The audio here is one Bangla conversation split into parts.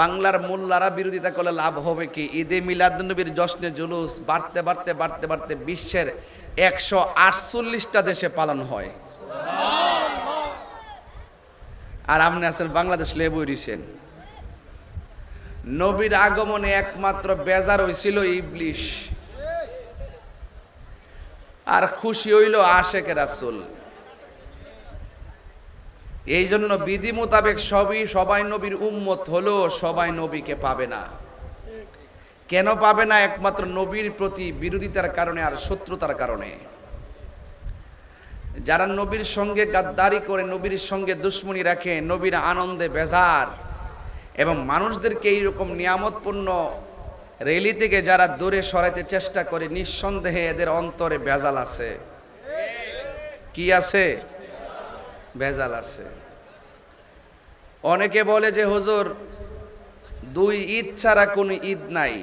বাংলার মোল্লারা বিরোধিতা করলে লাভ হবে কি? ঈদে মিলাদুন্নবীর জশ্নে জুলুস বাড়তে বাড়তে বাড়তে বাড়তে বিশ্বের একশো আটচল্লিশটা দেশে পালন হয়। আর আপনি আছেন বাংলাদেশ লেবু রিসেন নবীর আগমনে একমাত্র বেজার হইছিল ইবলিশ। আর খুশি হইল আশেক রাসুল। এই জন্য বিধি মোতাবেক সবই, সবাই নবীর উম্মত হলেও সবাই নবীকে পাবে না। কেন পাবে না? একমাত্র নবীর প্রতি বিরোধিতার কারণে আর শত্রুতার কারণে। যারা নবীর সঙ্গে গাদ্দারি করে, নবীর সঙ্গে দুশ্মনী রাখে, নবীর আনন্দে বেজার এবং মানুষদেরকে এইরকম নিয়ামতপূর্ণ রেলি থেকে যারা দূরে সরাইতে চেষ্টা করে, নিঃসন্দেহে এদের অন্তরে বেজাল আছে। কি আছে? ভেজাল আছে। অনেকে বলে যে, হুজুর, দুই ঈদ ছাড়া কোনো ঈদ নাই।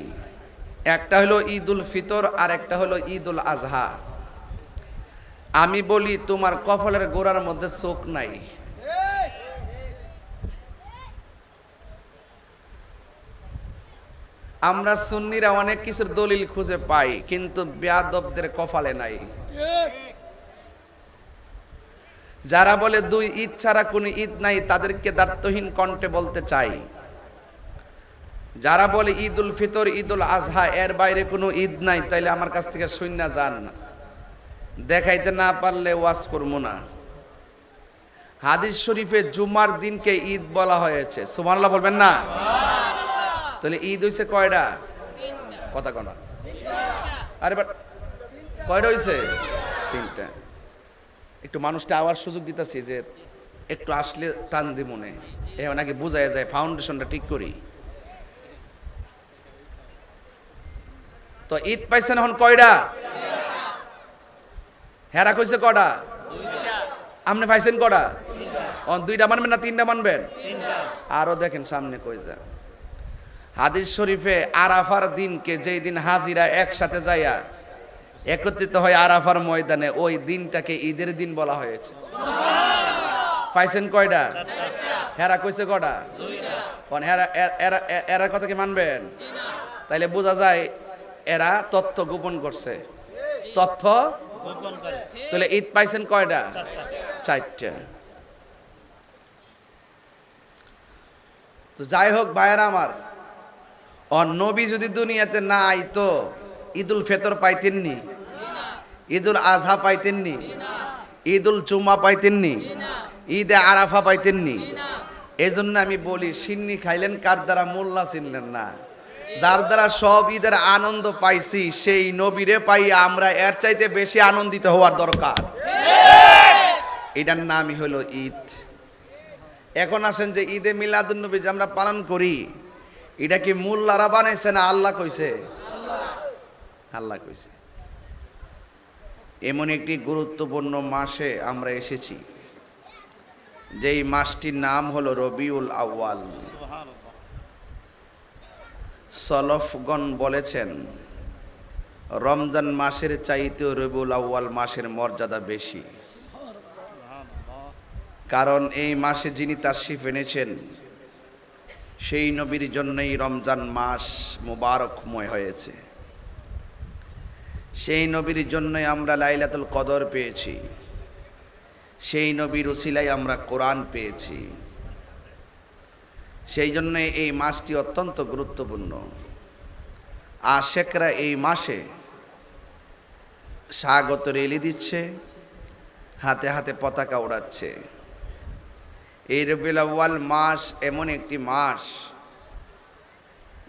একটা হলো ঈদ উল ফিতর আর একটা হলো ঈদ উল আজহা। আমি বলি, তোমার কফলের গোড়ার মধ্যে চোখ নাই। আমরা সুন্নিরা অনেক কিছুর দলিল খুঁজে পাই, কিন্তু বেয়াদবদের কপালে নাই। যারা বলে দুই ঈদ ছাড়া কোনো ঈদ নাই তাদেরকে দার্থহীন কণ্ঠে বলতে চাই। যারা বলে ঈদ উল ফিতর ঈদ উল আজহা এর বাইরে কোনো ঈদ নাই তাইলে আমার কাছ থেকে শূন্য যান না। দেখাইতে না পারলে ওয়াজ করব না। হাদিস শরীফে জুমার দিনকে ঈদ বলা হয়েছে। সুমান্লাহ বলবেন না? তাহলে ঈদ হইছে কয়টা? কথা কনা। আরে বাট কয়টা হইছে? তিনটা। একটু মানুষটা আবার সুযোগ দিতেছি যে একটু আসলে টান দি মনে। এ নাকি বোঝায় যায় ফাউন্ডেশনটা ঠিক করি। তো ঈদ পাইছেন এখন কয়টা? হেরা কইছে কটা? আপনি পাইছেন কটা? দুইটা মানবেন না তিনটা মানবেন? আরও দেখেন সামনে কই যা হাদিস শরীফে আরাফার দিনকে যেই দিন হাজিরা একসাথে যাইয়া একত্রিত হয় আরাফার ময়দানে। ওই দিনটাকে ঈদের দিন বলা হয়েছে। পাইছেন কয়টা? হেরা কইছে কটা? হেরা এরা কথা কি মানবেন? তাইলে বোঝা যায় এরা তথ্য গোপন করছে। তথ্য তাহলে ঈদ পাইছেন কয়টা? চারটা। তো যাই হোক, ভাইয়েরা আমার ও নবী যদি দুনিয়াতে না আইতো ঈদুল ফেতর পাইতেননি। ঈদুল আজহা পাইতেননি। ঈদুল জুমা পাইতেননি। ঈদে আরাফা পাইতেননি। এই জন্য আমি বলি, সিন্নি খাইলেন কার দ্বারা? মোল্লা চিনলেন না। যার দ্বারা সব ঈদের আনন্দ পাইছি, সেই নবীরে পাই আমরা এর চাইতে বেশি আনন্দিত হওয়ার দরকার। এটার নামই হলো ঈদ। এখন আসেন যে ঈদে মিলাদুন্নবী যে আমরা পালন করি, এটা কি মোল্লারা বানাইছে না আল্লাহ কইছে? আল্লাহ কইছে। এমন একটি গুরুত্বপূর্ণ মাসে আমরা এসেছি, যেই মাসটির নাম হলো রবিউল আউয়াল। সলফগণ বলেছেন, রমজান মাসের চাইতেও রবিউল আউয়াল মাসের মর্যাদা বেশি। কারণ এই মাসে যিনি তাশরিফ এনেছেন, সেই নবীর জন্যই রমজান মাস মুবারকময় হয়েছে। সেই নবীর জন্যই আমরা লাইলাতুল কদর পেয়েছি। সেই নবীর উসিলাই আমরা কোরআন পেয়েছি। সেই জন্য এই মাসটি অত্যন্ত গুরুত্বপূর্ণ। আশেকরা এই মাসে স্বাগত রেলি দিচ্ছে, হাতে হাতে পতাকা ওড়াচ্ছে এই রবিউল মাস এমন একটি মাস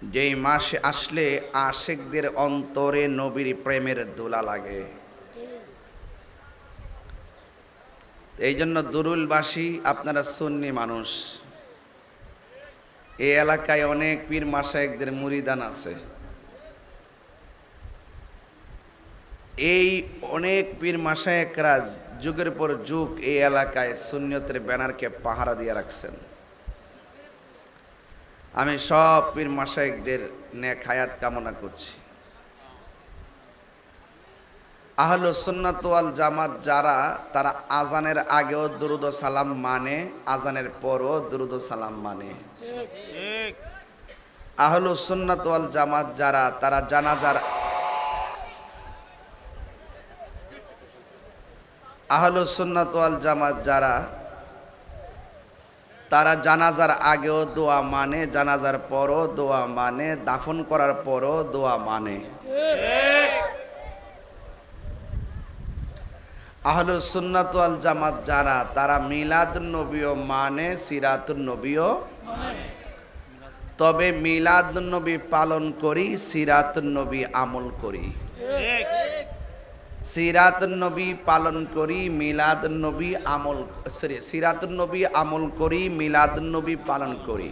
যেই মাসে আসলে আশেকদের অন্তরে নবীর প্রেমের দোলা লাগে। এই জন্য দুরুলবাসী, আপনারা সুন্নি মানুষ। এই এলাকায় অনেক পীর মাসায়েকদের মুরিদান আছে। এই অনেক পীর মাসায়েকরা যুগের পর যুগ এই এলাকায় সুন্নিয়তের ব্যানারকে পাহারা দিয়ে রাখছেন। আমি সব পীর মাসায়েকদের নেক হায়াত কামনা করছি। আহল ওয়াল জামাত যারা, তারা আজানের আগেও দুরুদ সালাম মানে আজানের পরও দুরুদ সালাম মানে। আহলু ওয়াল জামাত যারা, তারা জানাজার আহলু ওয়াল জামাত যারা তারা জানাজার আগেও দোয়া মানে জানাজার পরও দোয়া মানে দাফন করার পরও দোয়া মানে। আহলু সুন্নাত জামাত যারা, তারা মিলাদ নবীও মানে সিরাতুন নবীও তবে মিলাদ নবী পালন করি সিরাত নবী আমল করি। সিরাত নবী পালন করি মিলাদ নবী আমল সরি সিরাত নবী আমল করি মিলাদ নবী পালন করি।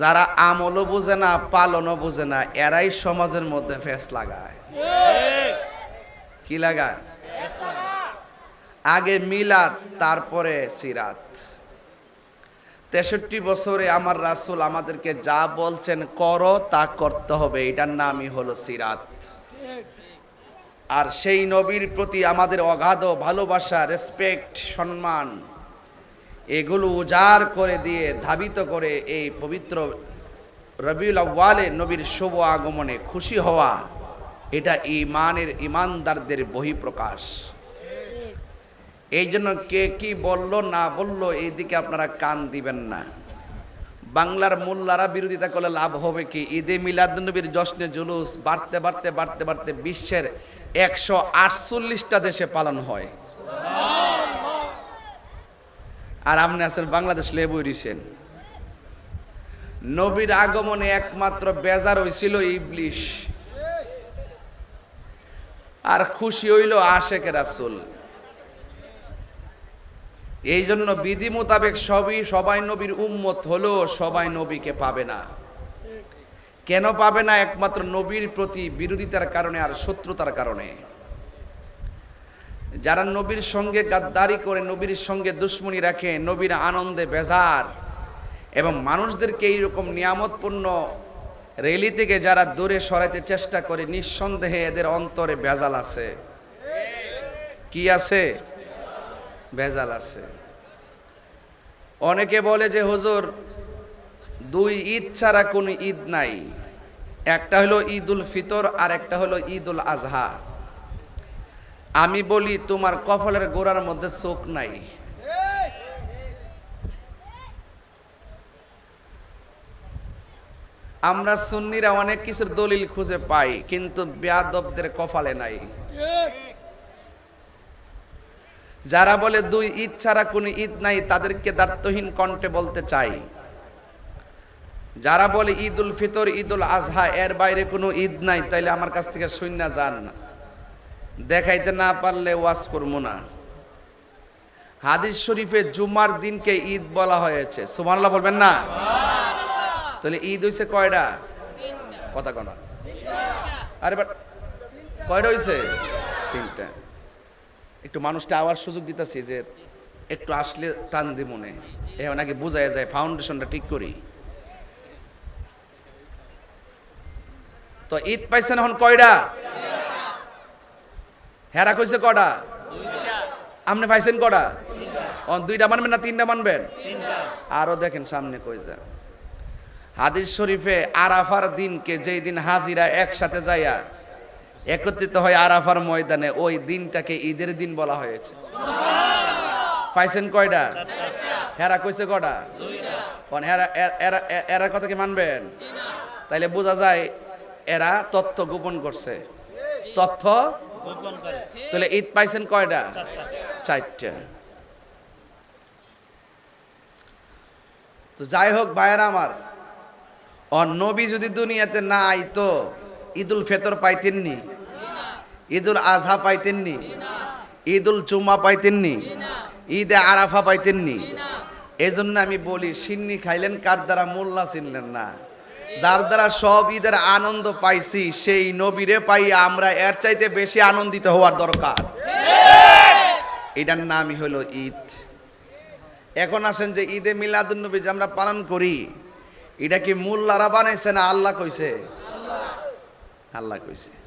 যারা আমলও বোঝে না, পালনও বোঝে না, এরাই সমাজের মধ্যে ফেস লাগায়। কি লাগায়? আগে মিলাদ, তারপরে সিরাত। তেষট্টি বছরে আমার রাসুল আমাদেরকে যা বলছেন, করো তা করতে হবে। এটার নামই হলো সিরাত। আর সেই নবীর প্রতি আমাদের অগাধ ভালোবাসা রেসপেক্ট সম্মান এগুলো উজাড় করে দিয়ে ধাবিত করে এই পবিত্র রবিউল আউ্বালে নবীর শুভ আগমনে খুশি হওয়া এটা ইমানের ইমানদারদের বহিঃপ্রকাশ। এই জন্য কে কি বলল না বলল এইদিকে আপনারা কান দিবেন না। বাংলার মোল্লারা বিরোধিতা করলে লাভ হবে কি? ঈদে মিলাদুন্নবীর জশ্নে জুলুস বাড়তে বাড়তে বাড়তে বাড়তে বিশ্বের একশো আটচল্লিশটা দেশে পালন হয়। আর আপনি আছেন বাংলাদেশ লেবু রিসেন নবীর আগমনে একমাত্র বেজার হইছিল ইবলিশ। আর খুশি হইল আশেখ রাসুল। এই জন্য বিধি মোতাবেক সবই, সবাই নবীর উম্মত হলেও সবাই নবীকে পাবে না। কেন পাবে না? একমাত্র নবীর প্রতি বিরোধিতার কারণে আর শত্রুতার কারণে। যারা নবীর সঙ্গে গাদ্দারি করে, নবীর সঙ্গে দুশ্মনী রাখে, নবীর আনন্দে বেজার এবং মানুষদেরকে এইরকম নিয়ামতপূর্ণ রেলি থেকে যারা দূরে সরাইতে চেষ্টা করে, নিঃসন্দেহে এদের অন্তরে বেজাল আছে। কি আছে? ভেজাল আছে। অনেকে বলে যে, হুজুর, দুই ঈদ ছাড়া কোনো ঈদ নাই। একটা হলো ঈদ উল ফিতর, আর একটা হলো ঈদ উল আজহা। আমি বলি, তোমার কফলের গোড়ার মধ্যে চোখ নাই। আমরা সুন্নিরা অনেক কিছুর দলিল খুঁজে পাই, কিন্তু বেয়াদবদের কপালে নাই। যারা বলে দুই ঈদ ছাড়া কোনো ঈদ নাই, তাদেরকে দার্থহীন কণ্ঠে বলতে চাই। যারা বলে ঈদ উল ফিতর ঈদ উল আজহা, এর বাইরে কোনো ঈদ নাই, তাইলে আমার কাছ থেকে শূন্য যান না। দেখাইতে না পারলে ওয়াজ করব না। হাদিস শরীফে জুমার দিনকে ঈদ বলা হয়েছে। সুমান্লাহ বলবেন না? তাহলে ঈদ হইছে কয়টা? কথা কনা। আরে বাট, কয়টা হইছে? তিনটা। একটু মানুষটা আবার সুযোগ দিতেছি যে একটু আসলে টান দি মনে। এখন আগে বোঝায় যায় ফাউন্ডেশনটা ঠিক করি। তো ঈদ পাইছেন এখন কয়টা? হেরা কইছে কটা? আপনি পাইছেন কটা? দুইটা মানবেন না তিনটা মানবেন? আরও দেখেন সামনে কই যা হাদিস শরীফে আরাফার দিনকে যেই দিন হাজিরা একসাথে যাইয়া একত্রিত হয় আরাফার ময়দানে। ওই দিনটাকে ঈদের দিন বলা হয়েছে। পাইছেন কয়টা? হেরা কইছে কটা? এরা কথা কি মানবেন? তাইলে বোঝা যায় এরা তথ্য গোপন করছে। তথ্য তাহলে ঈদ পাইছেন কয়টা? চারটা। তো যাই হোক ভাইয়েরা আমার অন নবী যদি দুনিয়াতে না আইতো, ঈদুল ফেতর পাইতেননি। ঈদুল আজহা পাইতেননি। ঈদুল জুম্মা পাইতেননি। ঈদে আরাফা পাইতেননি। এই জন্য আমি বলি, সিন্নি খাইলেন কার দ্বারা, মোল্লা চিনলেন না। যার দ্বারা সব ঈদের আনন্দ পাইছি, সেই নবীরে পাই আমরা, এর চাইতে বেশি আনন্দিত হওয়ার দরকার। এটার নামই হলো ঈদ। এখন আসেন যে ঈদে মিলাদুন্নবী যে আমরা পালন করি, এটা কি মোল্লারা বানাইছে না আল্লাহ কইছে? আল্লাহ কইছে।